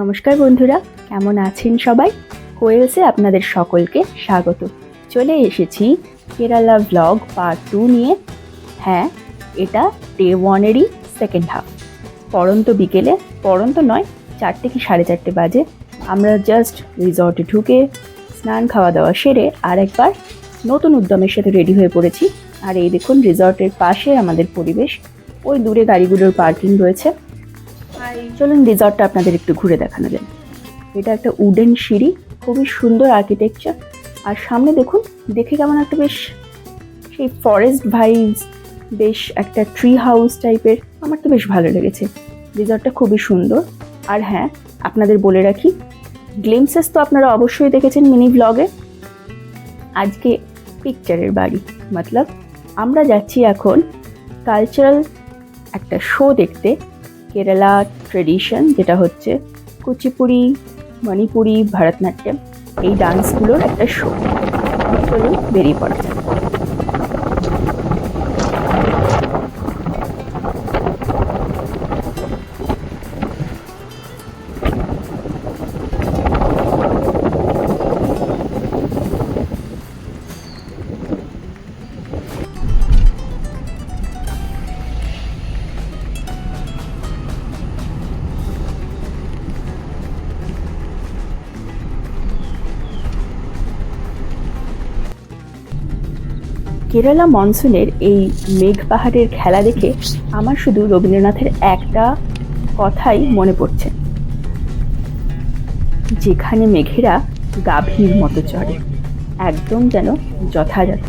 নমস্কার বন্ধুরা, কেমন আছেন সবাই? কোয়েলসে আপনাদের সকলকে স্বাগত। চলে এসেছি কেরালা ব্লগ পার্ট টু নিয়ে। হ্যাঁ এটা ডে ওয়ানেরই সেকেন্ড হাফ পরন্ত বিকেলে পরন্ত নয়, চারটে কি সাড়ে চারটে বাজে। আমরা জাস্ট রিসর্টে ঢুকে স্নান খাওয়া দাওয়া সেরে আর একবার নতুন উদ্যমের সাথে রেডি হয়ে পড়েছি। আর এই দেখুন রিসর্টের পাশে আমাদের পরিবেশ। ওই দূরে গাড়িগুলোর পার্কিং রয়েছে। চলুন রিসর্টটা আপনাদের একটু ঘুরে দেখানো যায় এটা একটা উডেন সিঁড়ি, খুবই সুন্দর আর্কিটেকচার আর সামনে দেখুন, দেখে কেমন একটা বেশ সেই ফরেস্ট ভাইবস বেশ একটা ট্রি হাউস টাইপের আমার তো বেশ ভালো লেগেছে। রিসর্টটা খুবই সুন্দর। আর হ্যাঁ আপনাদের বলে রাখি গ্লিমসেস তো আপনারা অবশ্যই দেখেছেন মিনি ব্লগে আজকে পিকচারের বাড়ি, মতলব আমরা যাচ্ছি এখন কালচারাল একটা শো দেখতে। কেরালা ট্রেডিশন যেটা হচ্ছে কুচিপুড়ি মণিপুরি ভারতনাট্যম এই ডান্সগুলোর একটা শো চলুন বেরিয়ে পড়া কেরালা মনসুনের এই মেঘ পাহাড়ের খেলা দেখে আমার শুধু রবীন্দ্রনাথের একটা কথাই মনে পড়ছে। যেখানে মেঘেরা গাভীর মতো চড়ে, একদম যেন যথাযথ।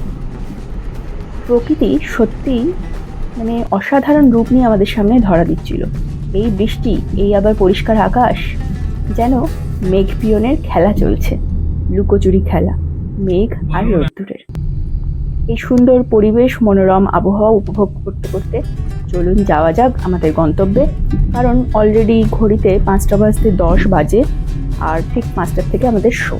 প্রকৃতি সত্যিই মানে অসাধারণ রূপ নিয়ে আমাদের সামনে ধরা দিচ্ছিল। এই বৃষ্টি, এই আবার পরিষ্কার আকাশ, যেন মেঘ পিয়নের খেলা চলছে। লুকোচুরি খেলা, মেঘ আর রোদ্দুরের। এই সুন্দর পরিবেশ, মনোরম আবহাওয়া উপভোগ করতে করতে চলুন যাওয়া যাক আমাদের গন্তব্যে। কারণ অলরেডি ঘড়িতে পাঁচটা বাজতে দশ বাজে, আর ঠিক পাঁচটার থেকে আমাদের শো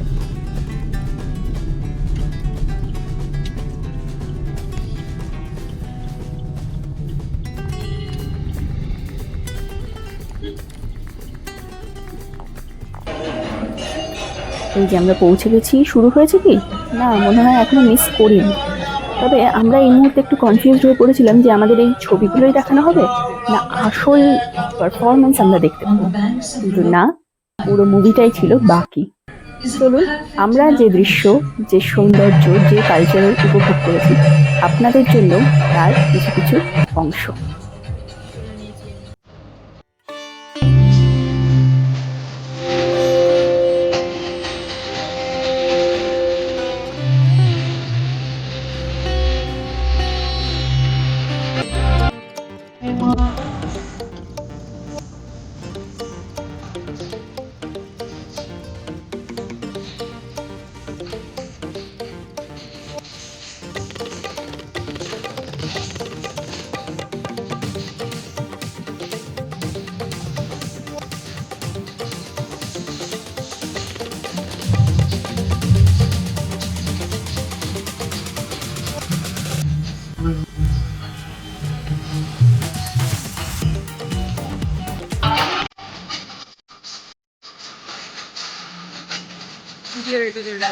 এই যে আমরা পৌঁছে গেছি, শুরু হয়েছে কি? না, মনে হয় এখনও মিস করিনি। তবে আমরা এই মুহূর্তে একটু কনফিউজ হয়ে পড়েছিলাম যে আমাদের এই ছবিগুলোই দেখানো হবে না আসল পারফরমেন্স আমরা দেখতে পাবো? কিন্তু না, পুরো মুভিটাই ছিল বাকি। চলুন, আমরা যে দৃশ্য, যে সৌন্দর্য, যে কালচারের উপভোগ করেছি, আপনাদের জন্য তার কিছু কিছু অংশ।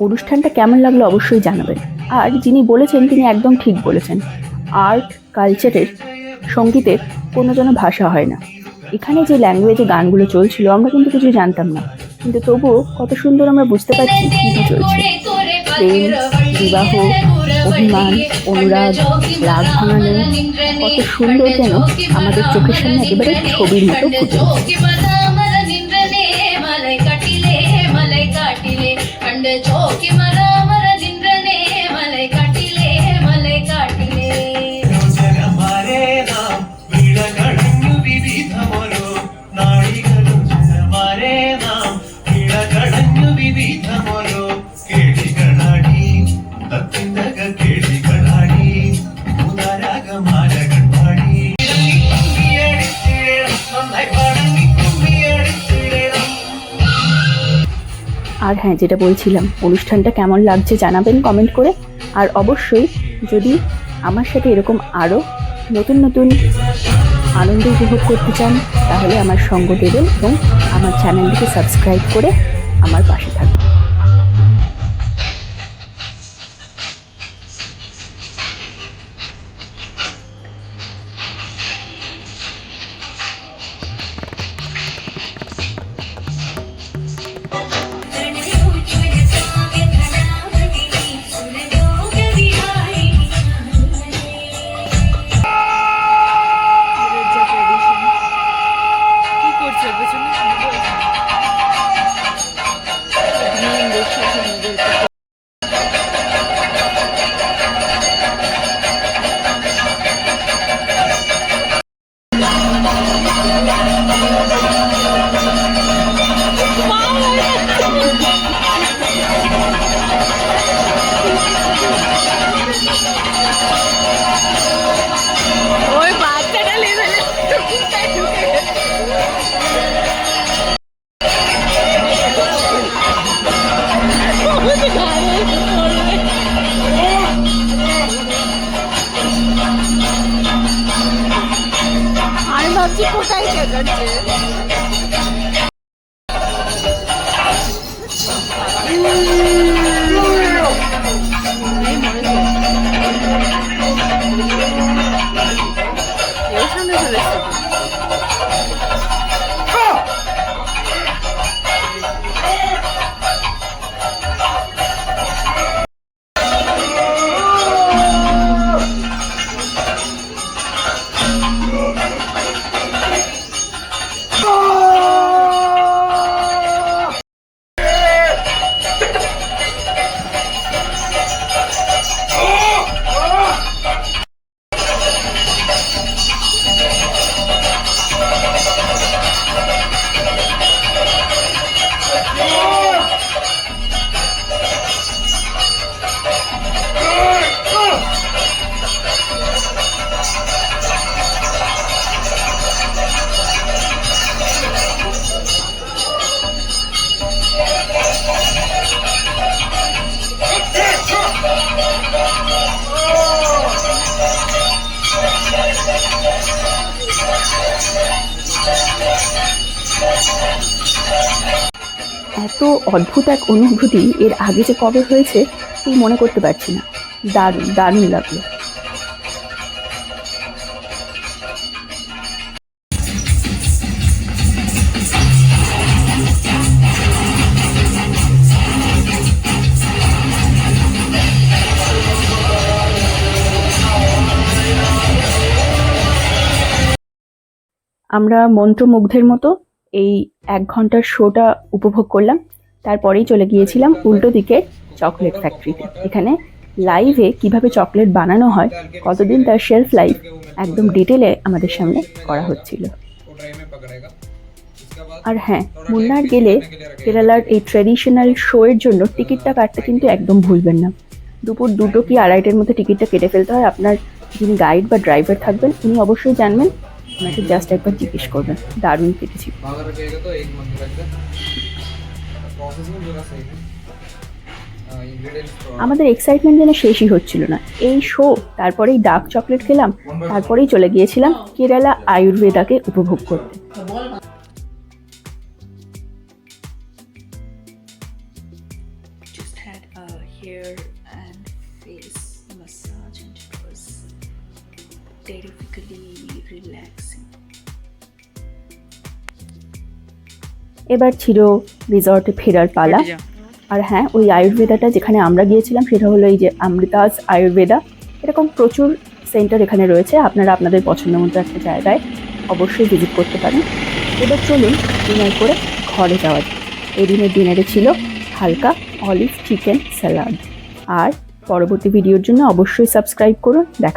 অনুষ্ঠানটা কেমন লাগল অবশ্যই জানাবেন। আর যিনি বলেছেন, তিনি একদম ঠিক বলেছেন। আর্ট, কালচারের, সঙ্গীতের কোনো যেন ভাষা হয় না। এখানে যে ল্যাঙ্গুয়েজে গানগুলো চলছিল, আমরা কিন্তু কিছু জানতাম না। কিন্তু তবুও কত সুন্দর আমরা বুঝতে পারছি কী চলছে। প্রেম, বিবাহ, অভিমান, অনুরাগ রাগ ভাঙানো কত সুন্দর যেন আমাদের চোখের সামনে একেবারে ছবির মতো ফুটে আর হ্যাঁ যেটা বলছিলাম, অনুষ্ঠানটা কেমন লাগছে জানাবেন কমেন্ট করে। আর অবশ্যই যদি আমার সাথে এরকম আরও নতুন নতুন আনন্দ উপভোগ করতে চান, তাহলে আমার সঙ্গ দেবেন এবং আমার চ্যানেলটিকে সাবস্ক্রাইব করে আমার পাশে থাকবেন 自己体験なんい。এত অদ্ভুত এক অনুভূতি এর আগে যে কবে হয়েছে ঠিক মনে করতে পারছি না। দারুণ দারুণ লাগল। আমরা মন্ত্রমুগ্ধের মতো এই এক ঘণ্টার শোটা উপভোগ করলাম। তারপরেই চলে গিয়েছিলাম উল্টো দিকে চকলেট ফ্যাক্টরিতে এখানে লাইভে কীভাবে চকলেট বানানো হয়, কতদিন তার শেলফ লাইফ একদম ডিটেলে আমাদের সামনে করা হচ্ছিল। আর হ্যাঁ মুন্নার গেলে কেরালার এই ট্র্যাডিশনাল শো এর জন্য টিকিটটা কাটতে কিন্তু একদম ভুলবেন না। দুপুর দুটো কি আড়াইটের মধ্যে টিকিটটা কেটে ফেলতে হয়? আপনার যিনি গাইড বা ড্রাইভার থাকবেন, উনি অবশ্যই জানবেন ওনাকে জাস্ট একবার জিজ্ঞেস করবেন। দারুণ পেরেছি আমাদের এক্সাইটমেন্ট যেন শেষই হচ্ছিল না। এই শো তারপরেই ডার্ক চকলেট খেলাম, তারপরেই চলে গিয়েছিলাম কেরালা আয়ুর্বেদাকে উপভোগ করতে। এবার ছিল রিসর্টে ফেরার পালা। আর হ্যাঁ ওই আয়ুর্বেদাটা যেখানে আমরা গিয়েছিলাম সেটা হলো এই যে অমৃতাজ আয়ুর্বেদা। এরকম প্রচুর সেন্টার এখানে রয়েছে আপনারা আপনাদের পছন্দ মতো একটা জায়গায় অবশ্যই ভিজিট করতে পারেন। এবার চলুন ডিনার করে ঘরে যাওয়া যাক। এই দিনের ডিনারে ছিল হালকা অলিভ চিকেন স্যালাড। আর পরবর্তী ভিডিওর জন্য অবশ্যই সাবস্ক্রাইব করুন দেখা